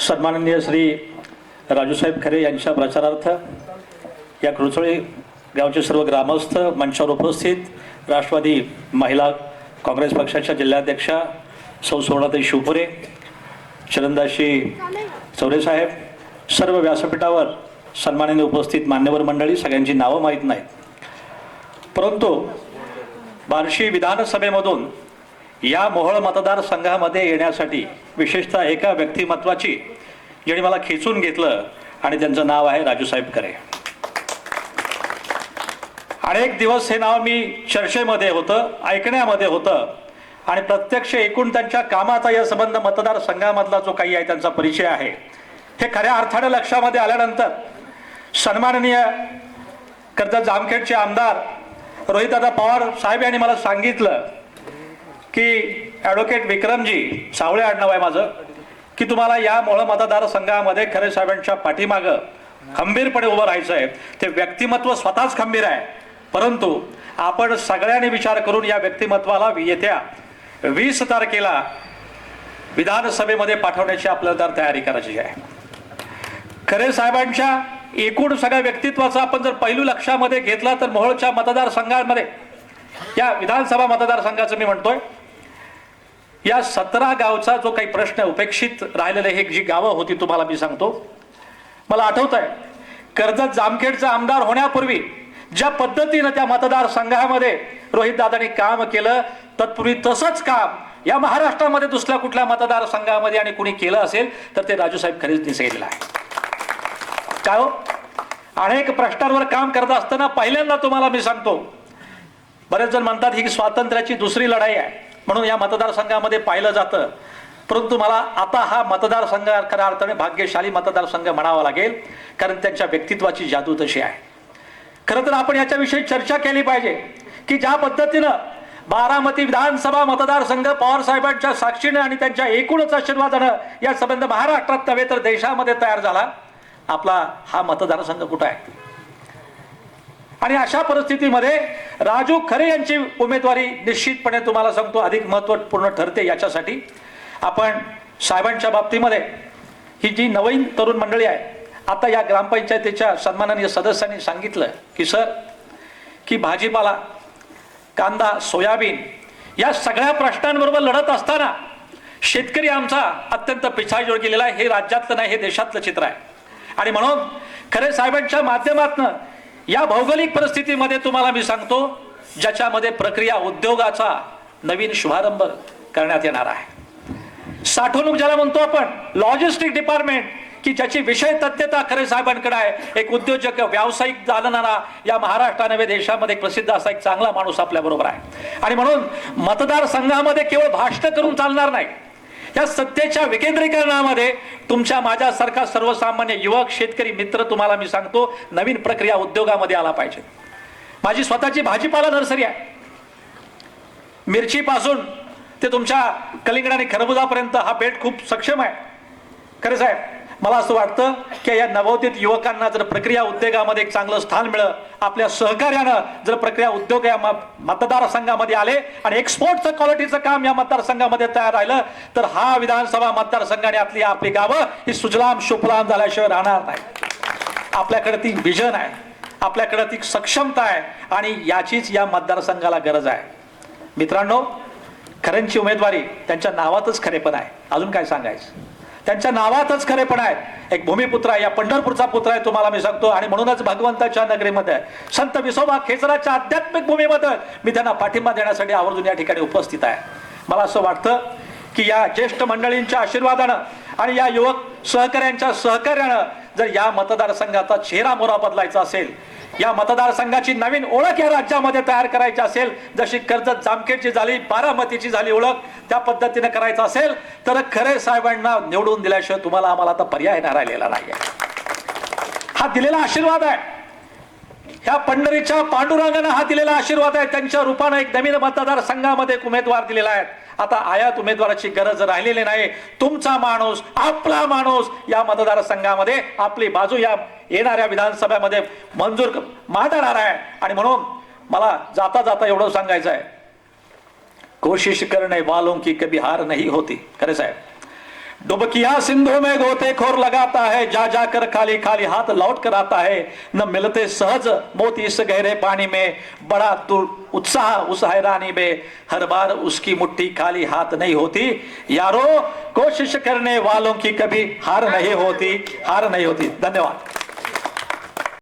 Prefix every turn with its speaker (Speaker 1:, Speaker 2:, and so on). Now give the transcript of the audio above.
Speaker 1: सन्माननीय श्री राजूसाहेब खरे यांच्या प्रचारार्थ या कुळचोळी गावचे सर्व ग्रामस्थ मंचावर उपस्थित राष्ट्रवादी महिला काँग्रेस पक्षाच्या जिल्हाध्यक्षा सौ सुवर्णाताई शिवपुरे चरंदाशी चौरेसाहेब सर्व व्यासपीठावर सन्मानाने उपस्थित मान्यवर मंडळी सगळ्यांची नावं माहीत नाहीत. परंतु बार्शी विधानसभेमधून या मोहळ मतदारसंघामध्ये येण्यासाठी विशेषतः एका व्यक्तिमत्वाची. ज्याने मला खेचून घेतलं आणि त्यांचं नाव आहे राजूसाहेब करे अनेक दिवस हे नाव मी चर्चेमध्ये होतं ऐकण्यामध्ये होतं आणि प्रत्यक्ष एकूण त्यांच्या कामाचा या संबंध मतदारसंघामधला जो काही आहे त्यांचा परिचय आहे हे खऱ्या अर्थाने लक्षामध्ये आल्यानंतर सन्माननीय कर्जत जामखेडचे आमदार रोहितदादा पवार साहेब यांनी मला सांगितलं की ॲडव्होकेट विक्रमजी सावळे आडनाव आहे माझं की तुम्हाला या मोळ मतदारसंघामध्ये खरे साहेबांच्या पाठीमागं खंबीरपणे उभं राहायचं आहे. ते व्यक्तिमत्व स्वतःच खंबीर आहे. परंतु आपण सगळ्यांनी विचार करून या व्यक्तिमत्वाला येत्या वीस तारखेला विधानसभेमध्ये पाठवण्याची आपल्याला तर तयारी करायची आहे. खरे साहेबांच्या एकूण सगळ्या व्यक्तित्वाचा आपण जर पैलू लक्षामध्ये घेतला तर मोहोळच्या मतदारसंघामध्ये या विधानसभा मतदारसंघाचं मी म्हणतोय या सतरा गावचा जो काही प्रश्न उपेक्षित राहिलेले हे जी गावं होती तुम्हाला मी सांगतो. मला आठवत आहे कर्जत जामखेडचा आमदार होण्यापूर्वी ज्या पद्धतीनं त्या मतदारसंघामध्ये रोहित दादांनी काम केलं तत्पूर्वी तसंच काम या महाराष्ट्रामध्ये दुसऱ्या कुठल्या मतदारसंघामध्ये आणि कुणी केलं असेल तर ते राजूसाहेब खरेच दिसेल आहे. काय हो? अनेक प्रश्नांवर काम करत असताना पहिल्यांदा तुम्हाला मी सांगतो बरेच जण म्हणतात ही स्वातंत्र्याची दुसरी लढाई आहे. म्हणून या मतदारसंघामध्ये पाहिलं जातं. परंतु मला आता हा मतदारसंघ खऱ्या अर्थाने भाग्यशाली मतदारसंघ म्हणावा लागेल कारण त्यांच्या व्यक्तित्वाची जादू तशी आहे. खरं तर आपण याच्याविषयी चर्चा केली पाहिजे की ज्या पद्धतीनं बारामती विधानसभा मतदारसंघ पवार साहेबांच्या साक्षीनं आणि त्यांच्या एकूणच आशीर्वादानं या संबंध महाराष्ट्रात नव्हे तर देशामध्ये तयार झाला. आपला हा मतदारसंघ कुठं आहे? आणि अशा परिस्थितीमध्ये राजू खरे यांची उमेदवारी निश्चितपणे तुम्हाला सांगतो अधिक महत्त्वपूर्ण ठरते याच्यासाठी. आपण साहेबांच्या बाबतीमध्ये ही जी नवीन तरुण मंडळी आहे आता या ग्रामपंचायतीच्या सन्माननीय सदस्यांनी सांगितलं की सर की भाजीपाला कांदा सोयाबीन या सगळ्या प्रश्नांबरोबर लढत असताना शेतकरी आमचा अत्यंत पिछाडीवर गेलेला आहे. हे राज्यातलं नाही हे देशातलं चित्र आहे. आणि म्हणून खरे साहेबांच्या माध्यमातून या भौगोलिक परिस्थितीमध्ये तुम्हाला मी सांगतो ज्याच्यामध्ये प्रक्रिया उद्योगाचा नवीन शुभारंभ करण्यात येणार आहे. साठवणूक ज्याला म्हणतो आपण लॉजिस्टिक डिपार्टमेंट की ज्याची विषय तथ्यता खरे साहेबांकडे आहे. एक उद्योजक व्यावसायिक चालणारा या महाराष्ट्रानवे देशामध्ये एक प्रसिद्ध असा एक चांगला माणूस आपल्याबरोबर आहे. आणि म्हणून मतदारसंघामध्ये केवळ भाषण करून चालणार नाही. या सत्तेच्या विकेंद्रीकरणामध्ये तुमच्या माझ्यासारखा सर्वसामान्य युवक शेतकरी मित्र तुम्हाला मी सांगतो नवीन प्रक्रिया उद्योगामध्ये आला पाहिजे. माझी स्वतःची भाजीपाला नर्सरी आहे. मिरचीपासून ते तुमच्या कलिंगड आणि खरबुजापर्यंत हा पेट खूप सक्षम आहे. खरं साहेब मला असं वाटतं की या नवोदित युवकांना जर प्रक्रिया उद्योगामध्ये एक चांगलं स्थान मिळं आपल्या सहकार्यानं जर प्रक्रिया उद्योग या मतदारसंघामध्ये आले आणि एक्सपोर्टचं क्वालिटीचं काम या मतदारसंघामध्ये तयार राहिलं तर हा विधानसभा मतदारसंघाने आपली आपली गावं ही सुजलाम सुफलाम झाल्याशिवाय राहणार नाही. आपल्याकडे ती विजन आहे आपल्याकडे ती सक्षमता आहे आणि याचीच या मतदारसंघाला गरज आहे. मित्रांनो खऱ्यांची उमेदवारी त्यांच्या नावातच खरेपण आहे. अजून काय सांगायचं? त्यांच्या नावातच खरेपण आहे. एक भूमिपुत्र आहे या पंढरपूरचा पुत्र आहे तुम्हाला मी सांगतो. आणि म्हणूनच भगवंताच्या नगरीमध्ये संत विसोबा खेचराच्या आध्यात्मिक भूमीमध्ये मी त्यांना पाठिंबा देण्यासाठी आवर्जून या ठिकाणी उपस्थित आहे. मला असं वाटतं की या ज्येष्ठ मंडळींच्या आशीर्वादानं आणि या युवक सहकाऱ्यांच्या सहकार्यानं जर या मतदारसंघाचा चेहरा मोरा बदलायचा असेल या मतदारसंघाची नवीन ओळख या राज्यामध्ये तयार करायची असेल जशी कर्जत जामखेडची झाली बारामतीची झाली ओळख त्या पद्धतीने करायचं असेल तर खरे साहेबांना निवडून दिल्याशिवाय तुम्हाला आम्हाला आता पर्याय ना राहिलेला नाही हा दिलेला आशीर्वाद आहे. ह्या पंढरीच्या पांडुरंगानं हा दिलेला आशीर्वाद आहे. त्यांच्या रूपानं एक नवीन मतदारसंघामध्ये एक उमेदवार दिलेला आहे. आता आयात उमेदवाराची गरज राहिलेली नाही. तुमचा माणूस आपला माणूस या मतदारसंघामध्ये आपली बाजू या येणाऱ्या विधानसभेमध्ये मंजूर मांडणार आहे. आणि म्हणून मला जाता जाता एवढं सांगायचं आहे. कोशिश करणे वालों की कभी हार नाही होती. खरे साहेब. डुबकिया सिंधु में गोते खोर लगाता है, जा जाकर खाली खाली हाथ लौट कर आता है। न मिलते सहज मोती इस गहरे पानी में, बड़ा उत्साह उस हैरानी में। हर बार उसकी मुट्ठी खाली हाथ नहीं होती। यारो, कोशिश करने वालों की कभी हार नहीं होती, हार नहीं होती। धन्यवाद।